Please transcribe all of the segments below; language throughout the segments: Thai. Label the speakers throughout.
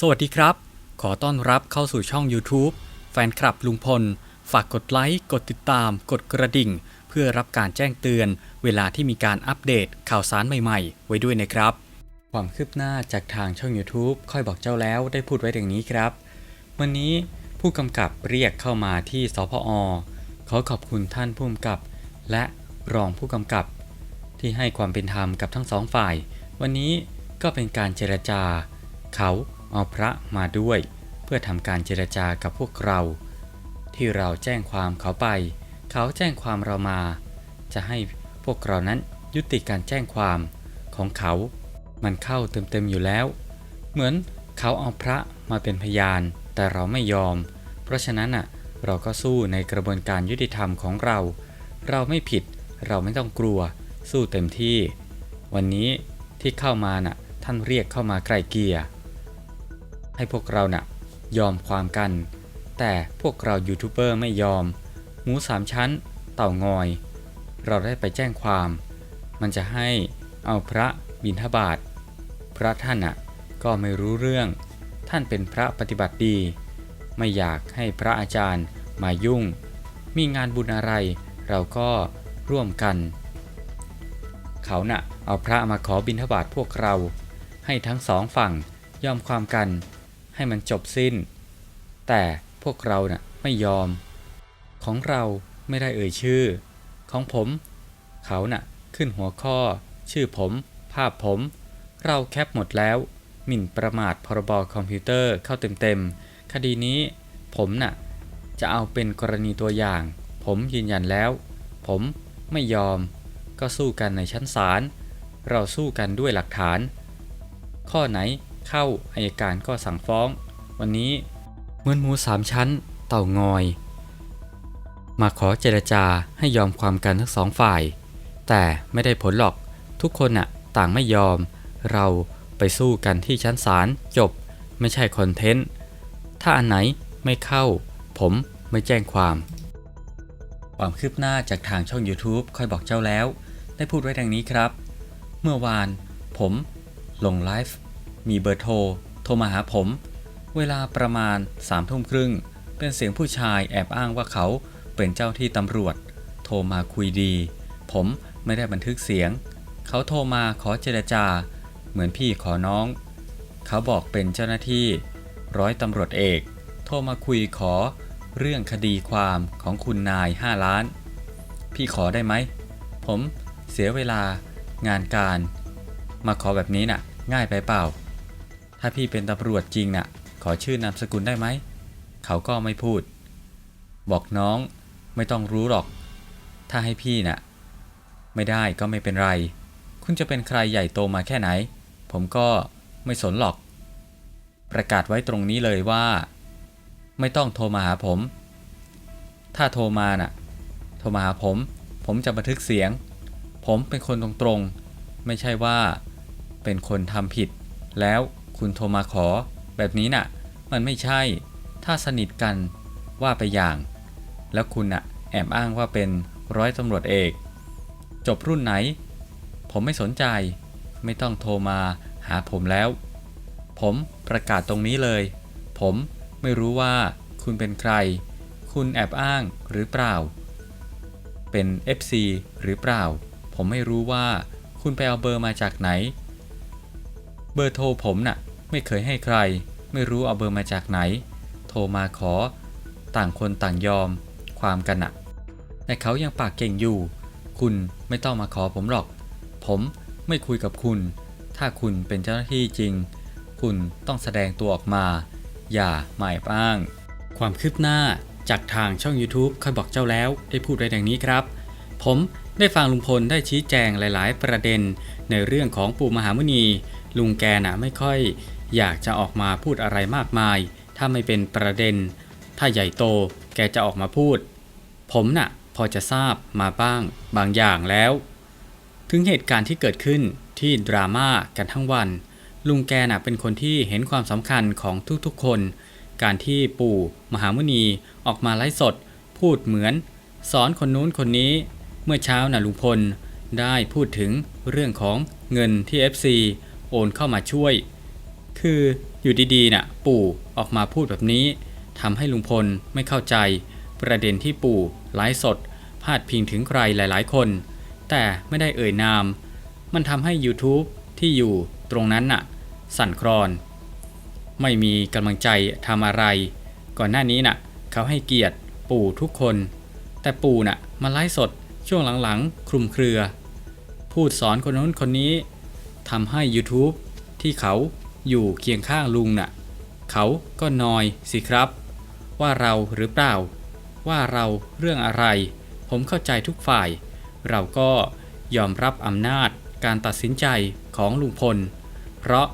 Speaker 1: สวัสดีครับ ขอต้อนรับเข้าสู่ช่อง YouTube แฟนคลับลุงพล ฝากกดไลค์ กดติดตาม กดกระดิ่ง เพื่อรับการแจ้งเตือน เวลาที่มีการอัปเดตข่าวสารใหม่ๆ ไว้ด้วยนะครับ ความคืบหน้าจากทางช่อง YouTube ค่อยบอกเจ้าแล้วได้พูดไว้ดังนี้ครับ วันนี้ผู้กำกับเรียกเข้ามาที่สพอ ขอขอบคุณท่านผู้กำกับ และรองผู้กำกับ ที่ให้ความเป็นธรรมกับทั้งสองฝ่าย วันนี้ก็เป็นการเจรจา เขา เอาพระมาด้วย เพื่อทำการเจรจากับพวกเรา ที่เราแจ้งความเขาไป เขาแจ้งความเรามา จะให้พวกเรานั้นยุติการแจ้งความของเขา มันเข้าเต็มๆอยู่แล้ว เหมือนเขาเอาพระมาเป็นพยาน แต่เราไม่ยอม เพราะฉะนั้นอะเราก็สู้ในกระบวนการยุติธรรมของเรา เราไม่ผิด เราไม่ต้องกลัว สู้เต็มที่ วันนี้ที่เข้ามาน่ะ ท่านเรียกเข้ามาไกลเกลี่ย ให้พวกเราน่ะยอมความกัน แต่พวกเรายูทูบเบอร์ไม่ยอม หมูสามชั้น เต่างอย เราได้ไปแจ้งความ มันจะให้เอาพระบิณฑบาตพระท่านน่ะก็ไม่รู้เรื่อง ท่านเป็นพระปฏิบัติดี ไม่อยากให้พระอาจารย์มายุ่ง มีงานบุญอะไร เราก็ร่วมกัน เขาน่ะเอาพระมาขอบิณฑบาตพวกเรา ให้ทั้งสองฝั่งยอมความกัน ให้มันจบสิ้น แต่พวกเราน่ะไม่ยอม ของเราไม่ได้เอ่ยชื่อ ของผม เขาน่ะขึ้นหัวข้อ ชื่อผม ภาพผม เราแคปหมดแล้ว หมิ่นประมาทพรบคอมพิวเตอร์เข้าเต็มๆ คดีนี้ผมน่ะจะเอาเป็นกรณีตัวอย่าง ผมยืนยันแล้ว ผมไม่ยอม ก็สู้กันในชั้นศาล เราสู้กันด้วยหลักฐาน ข้อไหน เข้าอายการก็สั่งฟ้อง วันนี้เหมือนหมูสามชั้น เต่างอย มาขอเจรจาให้ยอมความกันทั้งสองฝ่าย แต่ไม่ได้ผลหรอกทุกคนน่ะต่างไม่ยอม เราไปสู้กันที่ชั้นศาลจบไม่ใช่คอนเทนต์ ถ้าอันไหนไม่เข้า ผมไม่แจ้งความ ความคืบหน้าจากทางช่อง YouTube ค่อยบอกเจ้าแล้ว ได้พูดไว้ดังนี้ครับ เมื่อวานผมลงไลฟ์ มีเบอร์โทร โทรมาหาผม เวลาประมาณสามทุ่มครึ่ง เป็นเสียงผู้ชายแอบอ้างว่าเขาเป็นเจ้าที่ตำรวจ โทรมาคุยดี ผมไม่ได้บันทึกเสียง เขาโทรมาขอเจรจา เหมือนพี่ขอน้อง เขาบอกเป็นเจ้าหน้าที่ ร้อยตำรวจเอก โทรมาคุยขอเรื่องคดีความของคุณนาย 5 ล้าน พี่ขอได้ไหม ผมเสียเวลางานการ มาขอแบบนี้น่ะ ง่ายไปเปล่า ถ้าพี่เป็นตำรวจจริงน่ะ ขอชื่อนามสกุลได้ไหม เขาก็ไม่พูด บอกน้องไม่ต้องรู้หรอก ถ้าให้พี่น่ะ ไม่ได้ก็ไม่เป็นไร คุณจะเป็นใครใหญ่โตมาแค่ไหน ผมก็ไม่สนหรอก ประกาศไว้ตรงนี้เลยว่า ไม่ต้องโทรมาหาผม ถ้าโทรมาน่ะ โทรมาหาผม ผมจะบันทึกเสียง ผมเป็นคนตรงๆ ไม่ใช่ว่าเป็นคนทำผิดแล้ว คุณโทรมาขอ แบบนี้น่ะ มันไม่ใช่ ถ้าสนิทกันว่าไปอย่าง แล้วคุณน่ะแอบอ้างว่าเป็นร้อยตำรวจเอก จบรุ่นไหน ผมไม่สนใจ ไม่ต้องโทรมาหาผมแล้ว ผมประกาศตรงนี้เลย ผมไม่รู้ว่าคุณเป็นใคร คุณแอบอ้างหรือเปล่า เป็น FC หรือเปล่า ผมไม่รู้ว่าคุณไปเอาเบอร์มาจากไหน เบอร์โทรผมน่ะ ไม่เคยให้ใคร ไม่รู้เอาเบอร์มาจากไหน โทรมาขอ ต่างคนต่างยอม ความกันน่ะแต่เขายังปากเก่งอยู่ คุณไม่ต้องมาขอผมหรอก ผมไม่คุยกับคุณ ถ้าคุณเป็นเจ้าหน้าที่จริง คุณต้องแสดงตัวออกมา อย่าหมายอ้าง ความคืบหน้าจากทางช่อง YouTube ค่อยบอกเจ้าแล้วได้พูดไว้ดังนี้ครับ ผมได้ฟังลุงพลได้ชี้แจงหลาย ๆ ประเด็น ในเรื่องของปู่มหามุนี ลุงแกน่ะไม่ค่อย อยากจะออกมาพูดอะไรมากมาย ถ้าไม่เป็นประเด็น ถ้าใหญ่โตแกจะออกมาพูด ผมน่ะพอจะทราบมาบ้างบางอย่างแล้ว ถึงเหตุการณ์ที่เกิดขึ้นที่ดราม่ากันทั้งวัน ลุงแกน่ะเป็นคนที่เห็นความสำคัญของทุกๆคน การที่ปู่มหามุนีออกมาไลฟ์สด พูดเหมือน สอนคนนู้นคนนี้ เมื่อเช้าน่ะลุงพลได้พูดถึงเรื่องของเงินที่ FC โอนเข้ามาช่วย คืออยู่ดีๆน่ะปู่ออกมาพูดแบบนี้ทำให้ลุงพลไม่เข้าใจ ประเด็นที่ปู่ไลฟ์สด พาดพิงถึงใครหลาย ๆ คน แต่ไม่ได้เอ่ยนาม มันทำให้ YouTube ที่อยู่ตรงนั้นน่ะ สั่นคลอน ไม่มีกำลังใจทำอะไร ก่อนหน้านี้น่ะ เขาให้เกียรติปู่ทุกคน แต่ปู่น่ะมาไลฟ์สดช่วงหลังๆ คลุมเครือ พูดสอนคนนู้นคนนี้ทำให้ YouTube ที่เขา อยู่เคียงข้างลุงน่ะ เขาก็นอยสิครับ ว่าเราหรือเปล่า ว่าเราเรื่องอะไร ผมเข้าใจทุกฝ่าย เราก็ยอมรับอำนาจการตัดสินใจของลุงพล เพราะ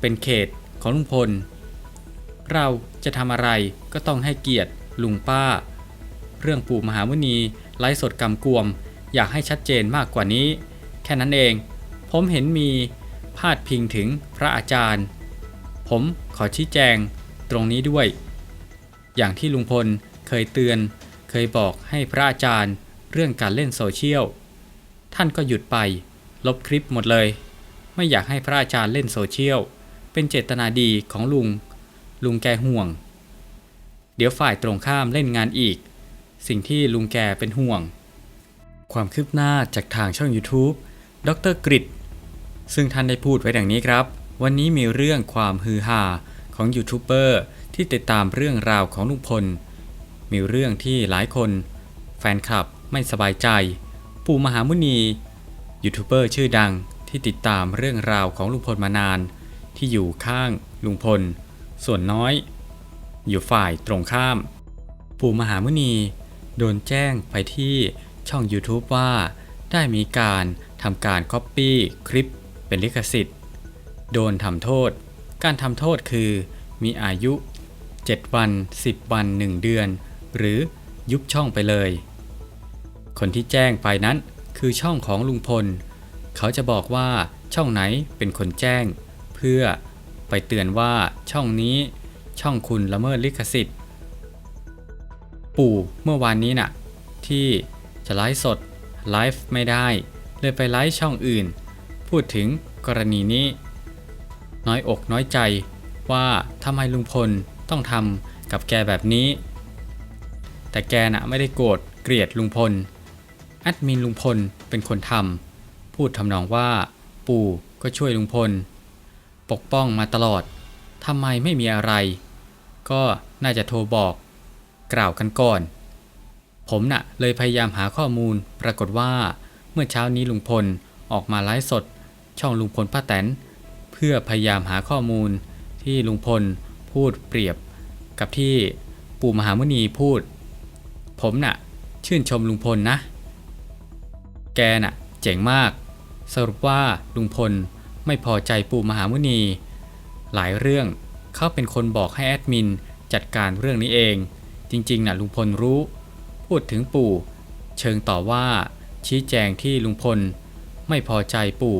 Speaker 1: เป็นเขตของลุงพล เราจะทำอะไรก็ต้องให้เกียรติลุงป้า เรื่องปู่มหามุนีไลฟ์สดกำกวม อยากให้ชัดเจนมากกว่านี้ แค่นั้นเอง ผมเห็นมี พาดพิงถึงพระอาจารย์ ผมขอชี้แจงตรงนี้ด้วย อย่างที่ลุงพลเคยเตือน เคยบอกให้พระอาจารย์เรื่องการเล่นโซเชียล ท่านก็หยุดไป ลบคลิปหมดเลย ไม่อยากให้พระอาจารย์เล่นโซเชียล เป็นเจตนาดีของลุง ลุงแกห่วง เดี๋ยวฝ่ายตรงข้ามเล่นงานอีก สิ่งที่ลุงแกเป็นห่วง ความคืบหน้าจากทางช่อง YouTube ดรกริด ซึ่งท่านได้พูดไว้ดังนี้ครับ วันนี้มีเรื่องความฮือฮาของยูทูบเบอร์ที่ติดตามเรื่องราวของลุงพล มีเรื่องที่หลายคน แฟนคลับไม่สบายใจ ปู่มหามุนียูทูบเบอร์ชื่อดังที่ติดตามเรื่องราวของลุงพลมานาน ที่อยู่ข้างลุงพล ส่วนน้อย อยู่ฝ่ายตรงข้าม ปู่มหามุนี โดนแจ้งไปที่ช่อง YouTube ว่า ได้มีการทำการ Copy คลิป เป็นลิขสิทธิ์ โดนทำโทษ การทำโทษคือ มีอายุ 7 วัน 10 วัน 1 เดือน หรือยุบช่องไปเลย คนที่แจ้งไปนั้นคือช่องของลุงพล เขาจะบอกว่าช่องไหนเป็นคนแจ้ง เพื่อไปเตือนว่าช่องนี้ช่องคุณละเมิดลิขสิทธิ์ ปู่เมื่อวานนี้น่ะ ที่จะไลฟ์สดไลฟ์ไม่ได้ เลยไปไลฟ์ช่องอื่น พูดถึงกรณีนี้ น้อยอกน้อยใจว่าทำไมลุงพลต้องทำกับแกแบบนี้ แต่แกน่ะไม่ได้โกรธเกลียดลุงพลแอดมินลุงพลเป็นคนทำพูดทำนองว่า ปู่ก็ช่วยลุงพล ปกป้องมาตลอดทำไมไม่มีอะไร ก็น่าจะโทรบอก กล่าวกันก่อน ผมน่ะเลยพยายามหาข้อมูลปรากฏว่าเมื่อเช้านี้ลุงพลออกมาไลฟ์สด ช่องลุงพลป้าแตน เพื่อพยายามหาข้อมูลที่ลุงพลพูดเปรียบกับที่ปู่มหามุนีพูด ผมน่ะ ชื่นชมลุงพลนะ แกน่ะ เจ๋งมาก สรุปว่าลุงพลไม่พอใจปู่มหามุนี หลายเรื่องเขาเป็นคนบอกให้แอดมินจัดการเรื่องนี้เอง จริงๆน่ะลุงพลรู้ พูดถึงปู่ เชิงต่อว่าชี้แจงที่ลุงพล ไม่พอใจปู่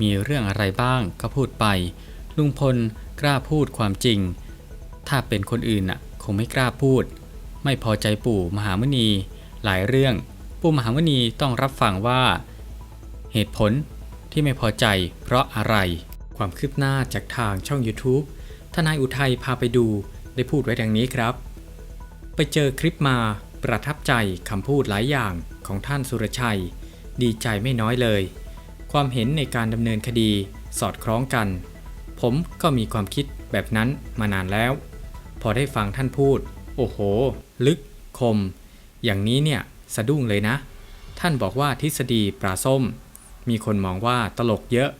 Speaker 1: มีเรื่องอะไรบ้างก็พูดไป ลุงพลกล้าพูดความจริง ถ้าเป็นคนอื่นน่ะ คงไม่กล้าพูด ไม่พอใจปู่มหามุนีหลายเรื่อง ปู่มหามุนีต้องรับฟังว่า เหตุผลที่ไม่พอใจเพราะอะไร ความคืบหน้าจากทางช่อง YouTube ทนายอุทัยพาไปดูได้พูดไว้ดังนี้ครับ ไปเจอคลิปมาประทับใจคำพูดหลายอย่างของท่านสุรชัย ดีใจไม่น้อยเลย ความเห็นในการดำเนินคดีสอดคล้องกัน ผมก็มีความคิดแบบนั้นมานานแล้ว พอได้ฟังท่านพูด โอ้โห ลึก คม อย่างนี้เนี่ย สะดุ้งเลยนะ ท่านบอกว่าทฤษฎีปลาส้ม มีคนมองว่าตลกเยอะ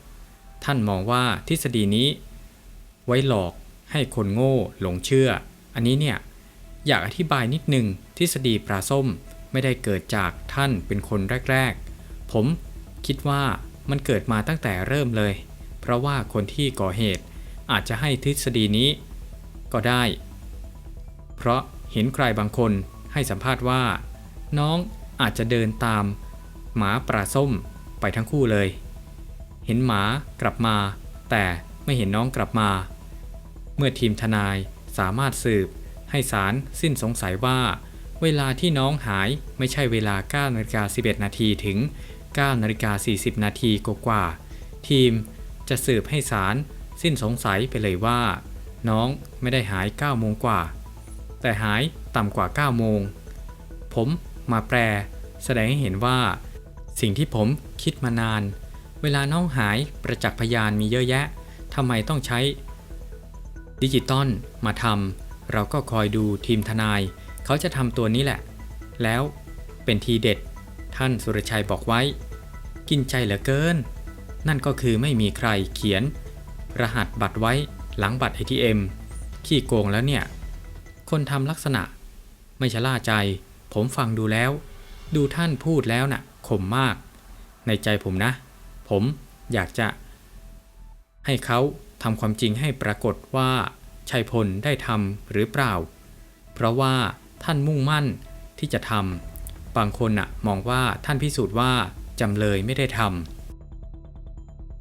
Speaker 1: ท่านมองว่าทฤษฎีนี้ ไว้หลอกให้คนโง่หลงเชื่อ อันนี้เนี่ย อยากอธิบายนิดนึงทฤษฎีปลาส้มไม่ได้เกิดจากท่านเป็นคนแรก ๆ ผมคิดว่า มันเกิดมาตั้งแต่เริ่มเลย เพราะว่าคนที่ก่อเหตุอาจจะให้ทฤษฎีนี้ ก็ได้ เพราะเห็นใครบางคนให้สัมภาษณ์ว่า น้องอาจจะเดินตาม หมาปลาส้มไปทั้งคู่เลย เห็นหมากลับมา แต่ไม่เห็นน้องกลับมา เมื่อทีมทนายสามารถสืบ ให้ศาลสิ้นสงสัยว่า เวลาที่น้องหายไม่ใช่เวลา9นาฬิกา11 นาทีถึง 9นาฬิกา40 นาทีกว่าๆทีมจะสืบให้ศาลสิ้นสงสัยไปเลยว่า น้องไม่ได้หาย 9 โมงกว่า แต่หายต่ำกว่า 9 โมง ผมมาแปล แสดงให้เห็นว่า สิ่งที่ผมคิดมานาน เวลาน้องหายประจักษ์พยานมีเยอะแยะทำไมต้องใช้ ดิจิตอลมาทำเราก็คอยดูทีมทนาย เขาจะทำตัวนี้แหละ แล้วเป็นทีเด็ด ท่านสุรชัยบอกไว้ กินใจเหลือเกิน นั่นก็คือไม่มีใครเขียน รหัสบัตรไว้หลังบัตร ATM ขี้โกงแล้วเนี่ย คนทำลักษณะ ไม่ชะล่าใจ ผมฟังดูแล้ว ดูท่านพูดแล้วน่ะขมมาก ในใจผมนะ ผมอยากจะ ให้เขาทำความจริงให้ปรากฏว่าชัยพลได้ทำหรือเปล่า เพราะว่าท่านมุ่งมั่นที่จะทำ บางคนอะมองว่าท่านพิสูจน์ว่าจำเลยไม่ได้ท